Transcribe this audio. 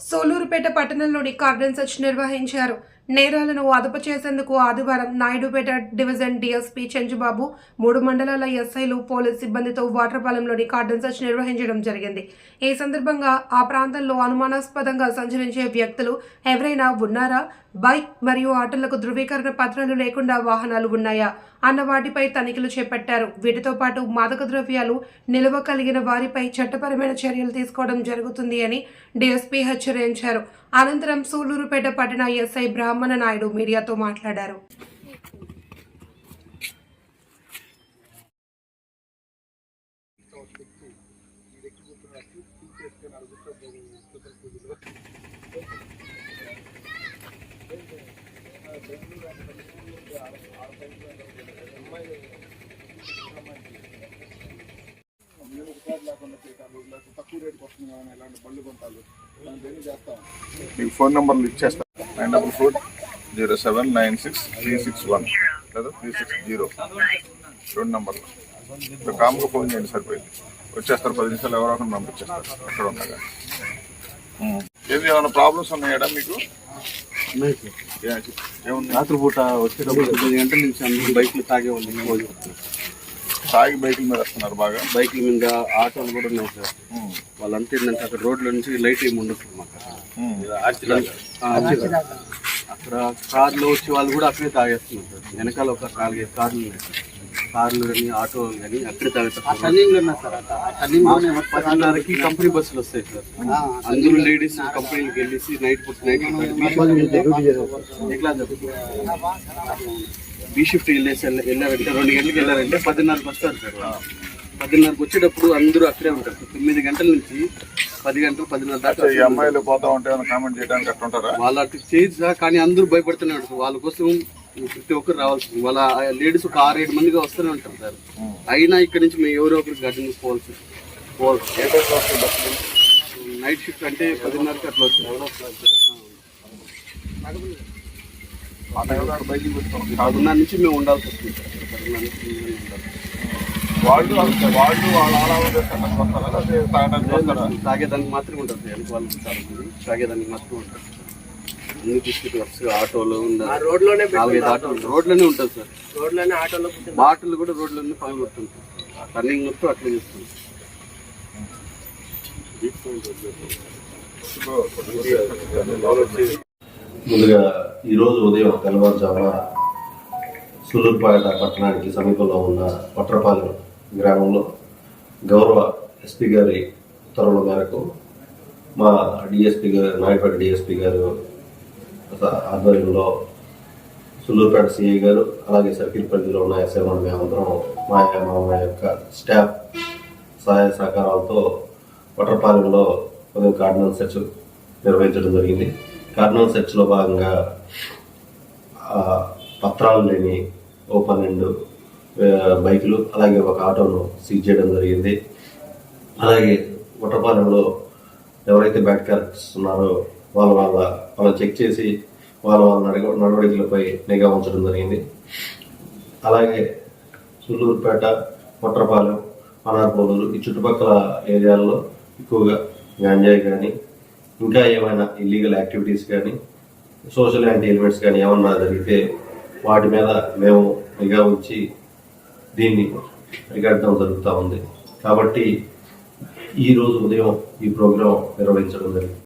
సోలూరుపేట పట్టణంలోని cordon such నిర్వహించారు. నేరాలను అదుపు చేసేందుకు ఆదివారం నాయుడుపేట డివిజన్ డీఎస్పీ చెంచుబాబు మూడు మండలాల ఎస్ఐలు పోలీస్ సిబ్బందితో వాటర్పాలెంలోని కార్డన్ సెర్చ్ నిర్వహించడం జరిగింది. ఈ సందర్భంగా ఆ ప్రాంతంలో అనుమానాస్పదంగా సంచరించే వ్యక్తులు ఎవరైనా ఉన్నారా? బైక్ మరియు ఆటోలకు ధృవీకరణ పత్రాలు లేకుండా వాహనాలు ఉన్నాయా? అన్న వాటిపై తనిఖీలు చేపట్టారు. వీటితో పాటు మాదక ద్రవ్యాలు నిల్వ కలిగిన వారిపై చట్టపరమైన చర్యలు తీసుకోవడం జరుగుతుంది అని డీఎస్పీ హెచ్చరించారు. అనంతరం సూలూరుపేట పట్టణ ఎస్ఐ బ్రాహ్మణ నాయుడు మీడియాతో మాట్లాడారు. అమ్మాయి ఒకసారి లేకుండా చేయటాలు లేకపోతే తక్కువ రేటుకి వస్తుంది కానీ ఇలాంటి బళ్ళు కొంటాలు ఇలాంటివన్నీ చేస్తాం మీకు ఫోన్ నెంబర్లు ఇచ్చేస్తాం. Nine double four zero seven nine six three six one. లేదా త్రీ సిక్స్ జీరో. రెండు నెంబర్లు. ఇప్పుడు కామ్గా ఫోన్ చేయండి సరిపోయింది. వచ్చేస్తారు పది నిమిషాలు ఎవరో ఒకరిని పంపించేస్తారు. ఎక్కడ ఉండగా. ఏది ఏమైనా ప్రాబ్లమ్స్ ఉన్నాయా మీకు? రాత్రిపూట వచ్చేటప్పుడు గంటల నుంచి బైక్లు తాగే వాళ్ళు. తాగి బైకుల మీద వస్తున్నారు బాగా బైక్ల మీద ఆటోలు కూడా ఉన్నాయి సార్. వాళ్ళంతా ఏంటంటే అక్కడ రోడ్ల నుంచి లైట్ ఏమి ఉండదు మాకు అక్కడ కార్లో వచ్చే వాళ్ళు కూడా అక్కడే తాగేస్తున్నారు సార్ వెనకాల ఒక నాలుగైదు కార్లు ఉన్నాయి సార్ కార్లు కానీ ఆటోలు కానీ అక్కడే తాగేస్తారు పదిన్నరకి కంపెనీ బస్సులు వస్తాయి సార్ అందరూ లేడీస్ కంపెనీకి వెళ్ళేసి నైట్ పూట నైట్ ఎట్లా బీ షిఫ్ట్ వెళ్ళేసి వెళ్ళ- వెళ్ళారంటే రెండు గంటలకు వెళ్ళారంటే పదిన్నరకు వస్తారు సార్. పదిన్నరకు వచ్చేటప్పుడు అందరూ అక్కడే ఉంటారు. సార్. తొమ్మిది గంటల నుంచి పది గంటలు పదిన్నర దాకా ఈ అమ్మాయిలు పోతా ఉంటే కామెంట్ చేయడానికి వాళ్ళు అటు చేయొచ్చు కానీ అందరూ భయపడుతూనే ఉంటారు. వాళ్ళ కోసం ప్రతి ఒక్కరు రావాల్సింది. వాళ్ళ లేడీస్ ఒక ఆరు ఏడు మందిగా వస్తూనే ఉంటారు సార్. అయినా ఇక్కడ నుంచి మేము ఎవరో ఒకరికి గడ్డని పోవాల్సి పోవాల్సి నైట్ షిఫ్ట్ అంటే పదిన్నరకి అట్లా వస్తుంది. ఆ టైంలో ఆడ బయటికి వస్తాం పదిన్నర నుంచి మేము ఉండాల్సి వస్తుంది. సార్ పదిన్నర నుంచి. వాళ్ళు వాళ్ళు వాళ్ళ ఆలాపన చేస్తానికి వస్తారా లేకపోతే తాగడానికి వస్తారా తాగేదానికి మాత్రమే ఉంటుంది సార్ వెనక వాళ్ళు చాలా మంది. తాగేదానికి మాత్రమే ఉంటుంది అన్ని బిస్కెట్ వర్క్స్ ఆటోలు ఉండాలి రోడ్లోనే నాలుగైదు ఆటోలు రోడ్లోనే ఉంటుంది సార్. రోడ్లోనే ఆటోలో బాటిల్ కూడా రోడ్లన్నీ పగలగొడుతుంది టర్నింగ్ మొత్తం అట్లే చేస్తుంది ముందుగా ఈరోజు ఉదయం తెల్లవారుజామున సూలూరుపేట పట్టణానికి సమీపంలో ఉన్న పట్రపాలెం గ్రామంలో గౌరవ ఎస్పీ గారి ఉత్తర్వుల మేరకు మా డిఎస్పీ గారు నాయపేట డిఎస్పీ గారు ఆధ్వర్యంలో సుల్లూరుపేట సిఐ గారు అలాగే సర్కిల్ పరిధిలో ఉన్న ఎస్ఎంఎల్ మేమందరం మా మా యొక్క స్టాఫ్ సహాయ సహకారాలతో వటర్పాలెంలో ఉదయం కార్డినల్ సెర్చ్ నిర్వహించడం జరిగింది. కర్నూల్ సెర్చ్లో భాగంగా పత్రాలు లేని ఓపెన్ ఎండ్ బైకులు అలాగే ఒక ఆటోను సీజ్ చేయడం జరిగింది. అలాగే ఉటపాలెంలో ఎవరైతే బ్యాడ్ క్యారెక్టర్స్ ఉన్నారో వాళ్ళ వాళ్ళ వాళ్ళని చెక్ చేసి వాళ్ళ వాళ్ళ నడక నడవడికలపై నిఘా ఉంచడం జరిగింది. అలాగే సుల్లూరుపేట కొట్రపాలెం అనార్పోలూరు ఈ చుట్టుపక్కల ఏరియాల్లో ఎక్కువగా గంజాయి కానీ ఇంకా ఏమైనా ఇల్లీగల్ యాక్టివిటీస్ కానీ సోషల్ యాంటీ ఎలిమెంట్స్ కానీ ఏమన్నా జరిగితే వాటి మీద మేము నిఘా ఉంచి దీన్ని అరికట్టడం జరుగుతూ ఉంది. కాబట్టి ఈ రోజు ఉదయం ఈ ప్రోగ్రాం నిర్వహించడం జరిగింది.